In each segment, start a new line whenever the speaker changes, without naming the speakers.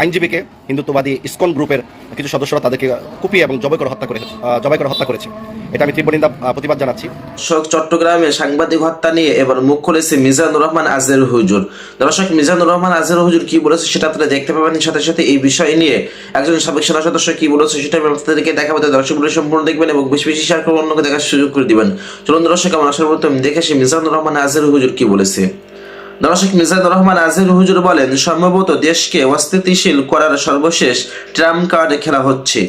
আইনজীবীকে হিন্দুত্ববাদী ইসকন গ্রুপের কিছু সদস্যরা তাদেরকে কুপিয়ে এবং জবাই করে হত্যা করে জবাই করে হত্যা করেছে। এটা আমি তীব্র নিন্দা প্রতিবাদ জানাচ্ছি।
দর্শক, চট্টগ্রামে সাংবাদিক হত্যা নিয়ে এবার মুখ খুলেছে মিজানুর রহমান আজের হুজুর। দর্শক, মিজানুর রহমান আজের হুজুর কি বলেছে সেটা আপনারা দেখতে পাবেন। সাথে সাথে এই বিষয় নিয়ে একজন সাবেক সেনা সদস্য কি বলেছে সেটা আমি আপনাদেরকে দেখাবো। দর্শকগুলো সম্পূর্ণ দেখবেন এবং বেশি বেশি শেয়ার করে অন্যকে দেখার সুযোগ করে দিবেন। চলুন দর্শক, আমার আসার প্রথম দেখে আসি মিজানুর রহমান আজের হুজুর কি বলেছে। দর্শক মিজানুর রহমান আজের হুজুর বলেন, সম্ভবত দেশকে অস্থিতিশীল করার সর্বশেষ ট্রাম্প কার্ড খেলা হচ্ছে।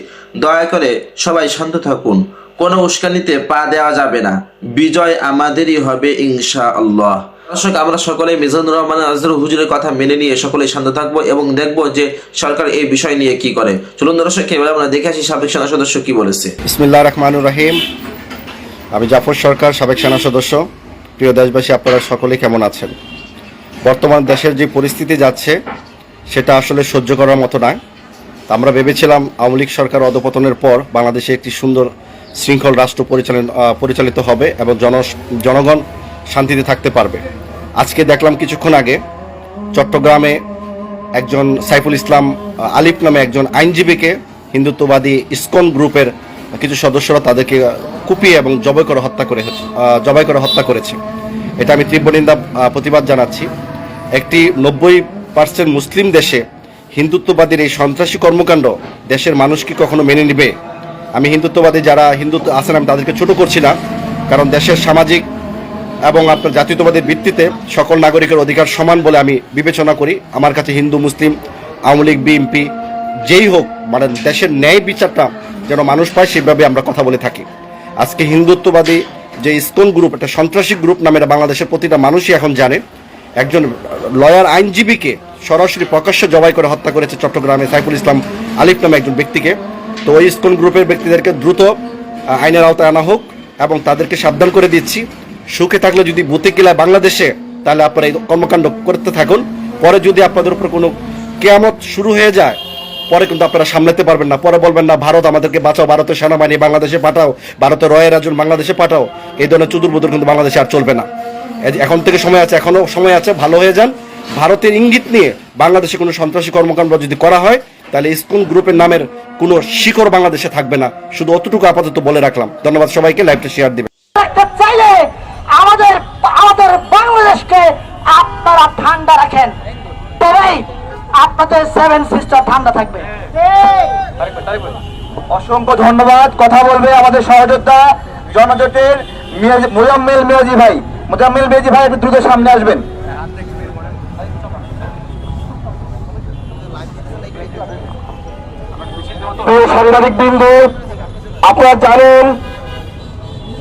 দয়া করে সবাই শান্ত থাকুন। কোনো উস্কানিতে পা দেওয়া যাবে না। বিজয় আমাদেরই হবে ইনশা আল্লাহ দর্শক, আমরা সকলে মিজানুর রহমান আজর হুজুরের কথা মেনে নিয়ে সকলে শান্ত থাকব এবং দেখব যে সরকার এই বিষয় নিয়ে কি করে। চলুন দর্শক, এবার আমরা দেখে আসি সাবেক সেনা সদস্য কি বলেছে।
ইসমিল্লাহ রহমানুর রহিম। আমি জাফর সরকার, সাবেক সেনা সদস্য। প্রিয় দেশবাসী, আপনারা সকলে কেমন আছেন? বর্তমান দেশের যে পরিস্থিতি যাচ্ছে, সেটা আসলে সহ্য করার মতো নয়। তা আমরা ভেবেছিলাম আওয়ামী লীগ সরকার অধপতনের পর বাংলাদেশে একটি সুন্দর শৃঙ্খল রাষ্ট্র পরিচালন পরিচালিত হবে এবং জন, জনগণ শান্তিতে থাকতে পারবে। আজকে দেখলাম কিছুক্ষণ আগে চট্টগ্রামে একজন সাইফুল ইসলাম আলিফ নামে একজন আইনজীবীকে হিন্দুত্ববাদী ইসকন গ্রুপের কিছু সদস্যরা তাদেরকে কুপিয়ে এবং জবাই করে হত্যা করে জবাই করে হত্যা করেছে। এটা আমি তীব্র নিন্দা প্রতিবাদ জানাচ্ছি। একটি নব্বই পার্সেন্ট মুসলিম দেশে হিন্দুত্ববাদীর এই সন্ত্রাসী কর্মকাণ্ড দেশের মানুষ কি কখনো মেনে নিবে? আমি হিন্দুত্ববাদী যারা হিন্দুত্ব আছেন, আমি তাদেরকে ছোট করছি না, কারণ দেশের সামাজিক এবং আপনার জাতীয়তাবাদের ভিত্তিতে সকল নাগরিকের অধিকার সমান বলে আমি বিবেচনা করি। আমার কাছে হিন্দু, মুসলিম, আওয়ামী লীগ বিএনপি যেই হোক মানে দেশের ন্যায় বিচারটা যেন মানুষ পায়, সেভাবে আমরা কথা বলে থাকি। আজকে হিন্দুত্ববাদী যে ইসকন গ্রুপ একটা সন্ত্রাসী গ্রুপ নামে বাংলাদেশের প্রতিটা মানুষই এখন জানে একজন লয়ার আইনজীবীকে সরাসরি প্রকাশ্য জবাই করে হত্যা করেছে চট্টগ্রামে সাইফুল ইসলাম আলিফ নামে একজন ব্যক্তিকে। তো ওই ইসকন গ্রুপের ব্যক্তিদেরকে দ্রুত আইনের আওতায় আনা হোক এবং তাদেরকে সাবধান করে দিচ্ছি। সুখে থাকলে যদি বুতে কিলায় বাংলাদেশে তাহলে আপনারা এই কর্মকাণ্ড করতে থাকুন। পরে যদি আপনাদের উপর কোনো কেয়ামত শুরু হয়ে যায়, পরে কিন্তু আপনারা সামলাতে পারবেন না। পরে বলবেন, না, ভারত আমাদেরকে বাঁচাও, ভারতের সেনাবাহিনী বাংলাদেশে পাঠাও, ভারতের রয়ের একজন বাংলাদেশে পাঠাও। এই ধরনের চুদুর কিন্তু বাংলাদেশে আর চলবে না। এখন থেকে সময় আছে এখনও সময় আছে ভালো হয়ে যান। ভারতের ইঙ্গিত নিয়ে বাংলাদেশে কোনো সন্ত্রাসী কর্মকাণ্ড যদি করা হয় তাহলে স্কুল গ্রুপের নামের কোনো শিকড় বাংলাদেশে থাকবে না। শুধু অতটুকু আপাতত বলে রাখলাম। ধন্যবাদ সবাইকে লাইভটা শেয়ার দিবেন।
চাইলে আমাদের আমাদের বাংলাদেশকে আপনারা ঠান্ডা রাখেন। তবেই আপনাদের সেভেন সিস্টার ঠান্ডা থাকবে।
অসংখ্য ধন্যবাদ। কথা বলবে আমাদের সহযোদ্ধা জনজোটের মিয়াজি- মোজাম্মেল মিয়াজি ভাই। মোজাম্মেল বেজি ভাই, একটু দ্রুত সামনে আসবেন। সাংবাদিক বৃন্দ, আপনারা জানেন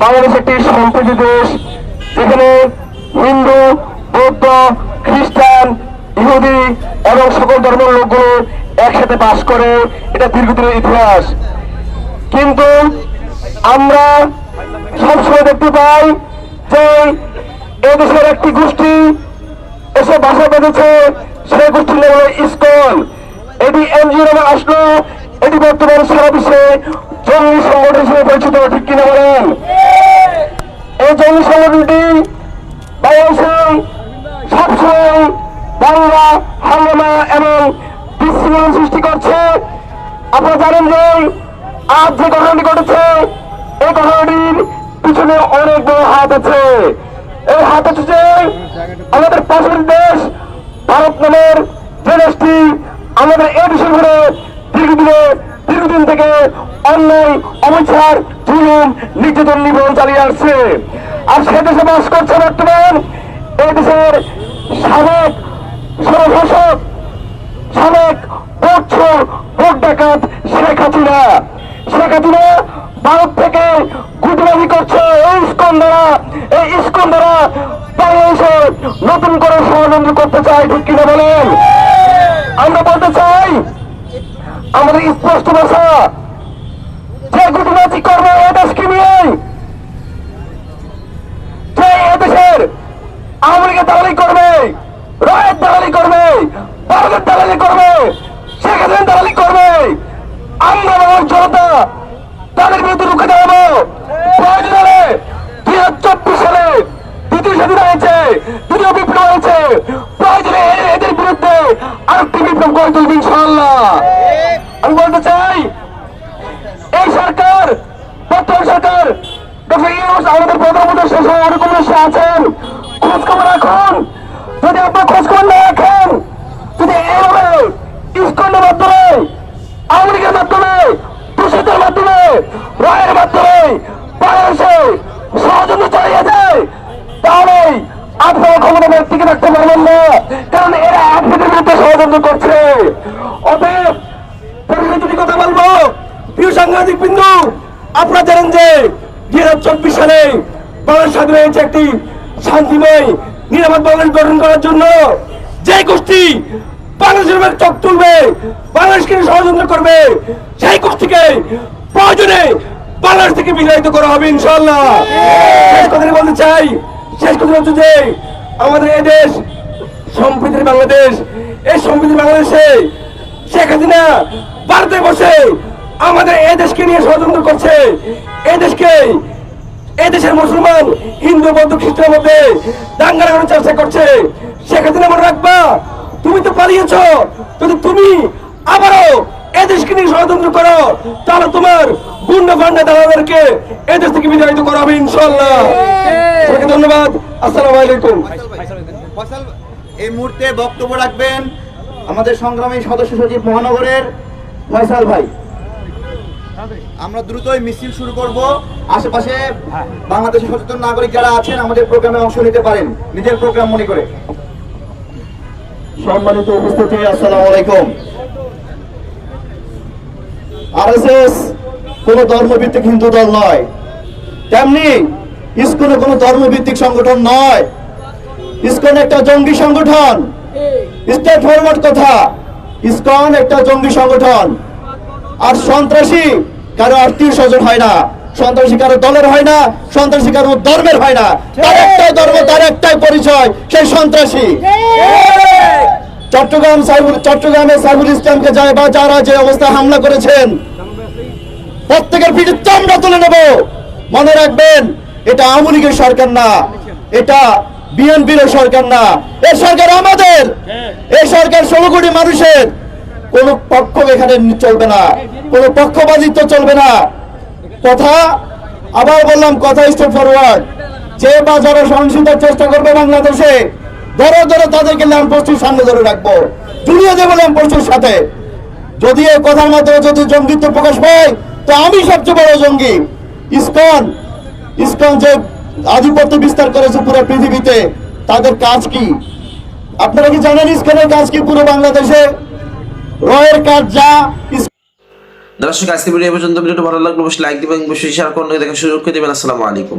বাংলাদেশ একটি সম্প্রীতি দেশ, যেখানে হিন্দু, বৌদ্ধ, খ্রিস্টান, ইহুদি এবং সকল ধর্মের লোকগুলো একসাথে বাস করে। এটা দীর্ঘদিনের ইতিহাস। কিন্তু আমরা সবসময় দেখতে পাই যে এদেশের একটি গোষ্ঠী এসে বাসা বেঁধেছে, সেই গোষ্ঠীর নাম হলো ইসকন। এটি এনজিও নামে আসলো, এটি বর্তমানে সারা বিশ্বে জঙ্গি সংগঠন হিসেবে পরিচিত, ঠিক কিনা বলেন? এই জঙ্গি সংগঠনটি বাংলাদেশে সবসময় বাংলা হাঙ্গামা এবং বিশৃঙ্খলা সৃষ্টি করছে। আপনারা জানেন যে আজ যে ঘটনাটি ঘটেছে, এই ঘটনাটির পিছনে অনেক বড় হাত আছে। এই হাত হচ্ছে যে আমাদের পাশের দেশ, ভারত নামের যে দেশটি আমাদের এই দেশের ঘরে দীর্ঘদিনে, দীর্ঘদিন থেকে অন্যায়, অবিচার, জুলুম, নির্যাতন নিবন চালিয়ে আসছে। আর সে দেশে বাস করছে বর্তমান এই দেশের সাবেক সর্বশাসক, সাবেক বছর ভোট ডাকাত শেখ হাসিনা। শেখ হাসিনা ভারত থেকে গুটবাজি করছে এই ইস্কন দ্বারা এই ইস্কন বাংলাদেশে নতুন করে ষড়যন্ত্র করতে চাই ঠিক কিনা বলেন? আমরা বলতে চাই, আমাদের স্পষ্ট ভাষা, যে গুটবাজি করবে এ দেশকে নিয়ে যে এদেশের আওয়ামী লীগের দালালি করবে রয়ের দালালি করবে ভারতের দালালি করবে শেখ হাসিনার দালালি করবে আমরা আমার জনতা তাদের বিরুদ্ধে রুখে দাঁড়াবো প্রয়োজন হলে দুই হাজার চব্বিশ সালে দ্বিতীয় স্বাধীন হয়েছে দ্বিতীয় বিপ্লব হয়েছে প্রয়োজনে এ- এদের বিরুদ্ধে আরেকটি বিপ্লব ব্যতিক্রম করে তুলবে ইনশাআল্লাহ। আমি বলতে চাই, এই সরকার, বর্তমান সরকার আমাদের প্রধানমন্ত্রী শেষ হয়ে ওরকম এসে আছেন। খোঁজ খবর রাখুন। যদি আপনার খোঁজ খবর না রাখেন, যদি এইভাবে ইস্কনের মাধ্যমে, আওয়ামী লীগের মাধ্যমে তুষিতের মাধ্যমে, রায়ের মাধ্যমে বাংলাদেশে ষড়যন্ত্র চালিয়ে যায় তাহলে আপনারা ক্ষমতা ব্যক্তিকে রাখতে পারবেন না, কারণ এরা একদিনের বিরুদ্ধে ষড়যন্ত্র করছে। অতএব পরিষদে কথা বলব। প্রিয় সাংবাদিক বিন্দু, আপনারা জানেন যে দুই হাজার চব্বিশ সালে বাংলাদেশ স্বাধীন হয়েছে একটি শান্তিময়, নিরাপদ বাংলাদেশ গঠন করার জন্য। যে গোষ্ঠী বাংলাদেশের চোখ তুলবে, বাংলাদেশকে ষড়যন্ত্র করবে, সেই গোষ্ঠীকে প্রয়োজনে বাংলাদেশ থেকে বিতাড়িত করা হবে ইনশাল্লাহ বলতে চাই শেষ কথা হচ্ছে যে আমাদের এই দেশ, সম্প্রীতির বাংলাদেশ, এই সম্প্রীতির বাংলাদেশে শেখ হাসিনা ভারতে বসে আমাদের এই দেশকে নিয়ে ষড়যন্ত্র করছে। এই দেশকে, এই দেশের মুসলমান, হিন্দু, বৌদ্ধ, খ্রিস্টানের মধ্যে দাঙ্গা লাগানোর চেষ্টা করছে। শেখ হাসিনা মনে রাখবা, তুমি তো পালিয়েছ। যদি তুমি আবারও এই দেশকে নিয়ে ষড়যন্ত্র করো, তাহলে তোমার গুন্ডা ফান্ডা দালাদেরকে এই দেশ থেকে বিতাড়িত করা হবে ইনশাল্লাহ ধন্যবাদ। আসসালামু আলাইকুম।
ফয়সাল এই মুহূর্তে বক্তব্য রাখবেন আমাদের সংগ্রামী সদস্য সচিব মহানগরের ফয়সাল ভাই। আমরা দ্রুতই মিছিল শুরু করব। আশেপাশে বাংলাদেশের সচেতন নাগরিক যারা আছেন আমাদের প্রোগ্রামে অংশ নিতে পারেন। নিজের প্রোগ্রাম মনে করে। সম্মানিত উপস্থিতি আসসালামু আলাইকুম। আরএসএস কোন ধর্মভিত্তিক হিন্দু দল নয়। তেমনি ইসকনে কোনো ধর্মভিত্তিক সংগঠন নয়। ইসকন একটা জঙ্গি সংগঠন। স্টেট ফরওয়ার্ড কথা ইসকন একটা জঙ্গি সংগঠন। আর সন্ত্রাসী কারও আত্মীয় স্বজন হয় না, সন্ত্রাসী কারও দলের হয় না, সন্ত্রাসী কারও ধর্মের হয় না। তার একটাই ধর্ম, তার একটাই পরিচয়, সেই সন্ত্রাসী। চট্টগ্রাম সাইবুল, চট্টগ্রামে সাইবুল ইসলামকে যায় বা যারা যে অবস্থায় হামলা করেছেন, প্রত্যেকের পিঠে চামড়া তুলে নেব। মনে রাখবেন এটা আওয়ামী লীগের সরকার না, এটা বিএনপির সরকার না। এই সরকার আমাদের এই সরকার ষোলো কোটি মানুষের। কোন পক্ষ এখানে চলবে না, কোন পক্ষপাতিত্ব চলবে না। কথা আবার বললাম, কথা স্টেপ ফরওয়ার্ড যে বা যারা সহিংসতার চেষ্টা করবে বাংলাদেশে, ধরো ধরো তাদেরকে ল্যাম্পোস্টের সামনে ধরে রাখব। জুড়িয়ে দেবো ল্যাম্পোস্টের সাথে। যদি এই কথার মাধ্যমে যদি জঙ্গিত্ব প্রকাশ পায়, তো আমি সবচেয়ে বড় জঙ্গি। ইসকন ইসকন যে আধিপত্য বিস্তার করেছে পুরো পৃথিবীতে, তাদের কাজ কি? আপনারা কি জানেন ইসকনের কাজ কি পুরো বাংলাদেশে? রয়ের কাজ যা
দর্শক আজকে ভিডিও পর্যন্ত। ভিডিওটা ভালো লাগল অবশ্যই লাইক দিবেন, অবশ্যই শেয়ার করুন, দেখা সুযোগ করে দেবেন। আসসালামু আলাইকুম।